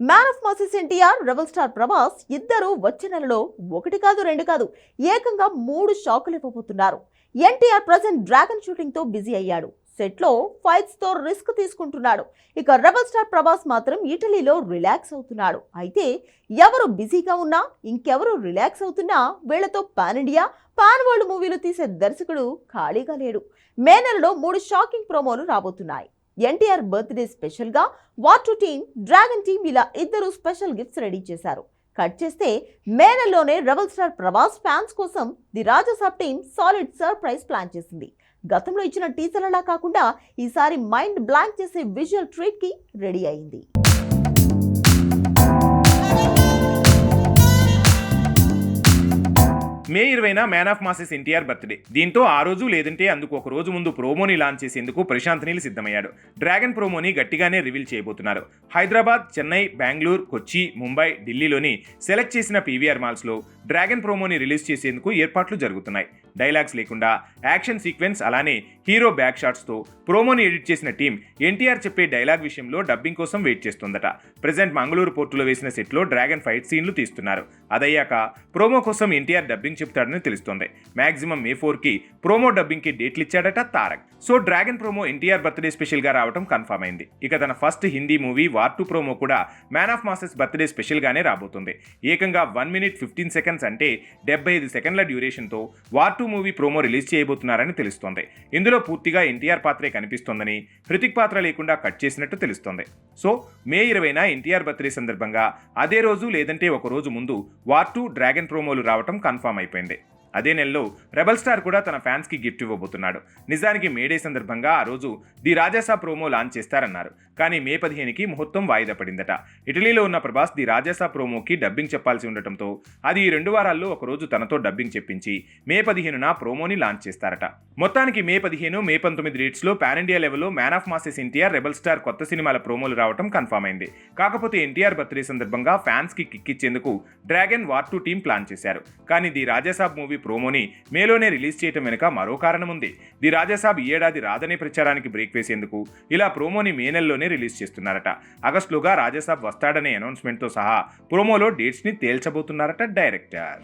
Man of masses NTR rebel star Prabhas ఇద్దరు వచ్చే నెలలో ఒకటి కాదు రెండు కాదు ఏకంగా మూడు షాకులు ఇవ్వబోతున్నారు. ఎన్టీఆర్ ప్రజెంట్ డ్రాగన్ షూటింగ్తో బిజీ అయ్యాడు. సెట్లో ఫైట్స్తో రిస్క్ తీసుకుంటున్నాడు. ఇక రెబల్ స్టార్ ప్రభాస్ మాత్రం ఇటలీలో రిలాక్స్ అవుతున్నాడు. అయితే ఎవరు బిజీగా ఉన్నా ఇంకెవరు రిలాక్స్ అవుతున్నా వీళ్ళతో పాన్ ఇండియా పాన్ వరల్డ్ మూవీలు తీసే దర్శకుడు ఖాళీగా లేడు. మే నెలలో మూడు షాకింగ్ ప్రోమోలు రాబోతున్నాయి. ఎన్టీఆర్ బర్త్డే స్పెషల్గా war two team dragon team ఇలా ఇద్దరు స్పెషల్ గిఫ్ట్స్ రెడీ చేశారు. కట్ చేస్తే మే నెలలోనే రెబల్ స్టార్ ప్రభాస్ ఫ్యాన్స్ కోసం the Rajasaab team solid surprise plan చేసింది. గతంలో ఇచ్చిన టీజర్లలా కాకుండా ఈసారి మైండ్ బ్లాంక్ చేసే విజువల్ ట్రీట్కి రెడీ అయింది. మే ఇరవైన man of masses NTR birthday. దీంతో ఆ రోజు లేదంటే అందుకు ఒక రోజు ముందు ప్రోమోని లాంచ్ చేసేందుకు ప్రశాంత్ నీల్ సిద్ధమయ్యాడు. డ్రాగన్ ప్రోమోని గట్టిగానే రివీల్ చేయబోతున్నారు. హైదరాబాద్ చెన్నై బెంగళూరు కొచ్చి ముంబై ఢిల్లీలోని సెలెక్ట్ చేసిన పీవీఆర్ మాల్స్లో డ్రాగన్ ప్రోమోని రిలీజ్ చేసేందుకు ఏర్పాట్లు జరుగుతున్నాయి. డైలాగ్స్ లేకుండా యాక్షన్ సీక్వెన్స్ అలానే హీరో బ్యాక్ షాట్స్తో ప్రోమోని ఎడిట్ చేసిన టీం ఎన్టీఆర్ చెప్పే డైలాగ్ విషయంలో డబ్బింగ్ కోసం వెయిట్ చేస్తుందట. ప్రజెంట్ మంగళూరు పోర్టులో వేసిన సెట్లో డ్రాగన్ ఫైట్ సీన్లు తీస్తున్నారు. అదయ్యాక ప్రోమో కోసం ఎన్టీఆర్ డబ్బింగ్ చెప్తాడని తెలుస్తోంది. మ్యాక్సిమం మే ఫోర్కి ప్రోమో డబ్బింగ్కి డేట్లు ఇచ్చాడట Tarak. So dragon promo NTR birthday స్పెషల్గా రావడం కన్ఫర్మ్ అయింది. ఇక తన first Hindi movie war two promo కూడా మ్యాన్ ఆఫ్ మాసెస్ బర్త్డే స్పెషల్గానే రాబోతుంది. ఏకంగా వన్ మినిట్ ఫిఫ్టీన్ సెకండ్స్ అంటే డెబ్బై ఐదు సెకండ్ల డ్యూరేషన్తో war two movie promo release చేయబోతున్నారని తెలుస్తోంది. ఇందులో పూర్తిగా ఎన్టీఆర్ పాత్రే కనిపిస్తోందని హృతిక్ పాత్ర లేకుండా కట్ చేసినట్టు తెలుస్తోంది. సో మే ఇరవైన ఎన్టీఆర్ బర్త్డే సందర్భంగా అదే రోజు లేదంటే ఒక రోజు ముందు వార్ టూ డ్రాగన్ ప్రోమోలు రావటం కన్ఫర్మ్ అయిపోయింది. అదే నెలలో రెబల్ స్టార్ కూడా తన ఫ్యాన్స్కి గిఫ్ట్ ఇవ్వబోతున్నాడు. నిజానికి మేడే సందర్భంగా ఆ రోజు ది రాజాసా ప్రోమో లాంచ్ చేస్తారన్నారు. కానీ మే పదిహేనుకి ముహూర్తం వాయిదా పడిందట. ఇటలీలో ఉన్న ప్రభాస్ ది రాజాసా ప్రోమోకి డబ్బింగ్ చెప్పాల్సి ఉండటంతో అది ఈ రెండు వారాల్లో ఒక రోజు తనతో డబ్బింగ్ చెప్పించి మే పదిహేనున ప్రోమోని లాంచ్ చేస్తారట. మొత్తానికి మే పదిహేను మే పంతొమ్మిది డేట్స్లో పాన్ ఇండియా లెవెల్లో man of masses NTR rebel star కొత్త సినిమాల ప్రోమోలు రావడం కన్ఫామ్ అయింది. కాకపోతే ఎన్టీఆర్ బర్త్డే సందర్భంగా ఫ్యాన్స్కి కిక్కిచ్చేందుకు Dragon war two team plan చేశారు. కానీ ది రాజాసాబ్ మూవీ ప్రోమోని మేలోనే రిలీజ్ చేయటం వెనుక మరో కారణం ఉంది ది రాజాసాబ్ ఈ ఏడాది రాదనే ప్రచారానికి బ్రేక్ వేసేందుకు ఇలా ప్రోమోని మే నెలలోనే రిలీజ్ చేస్తున్నారట. ఆగస్టులోగా రాజాసాబ్ వస్తాడనే అనౌన్స్మెంట్తో సహా ప్రోమోలో డేట్స్ని తేల్చబోతున్నారట డైరెక్టర్.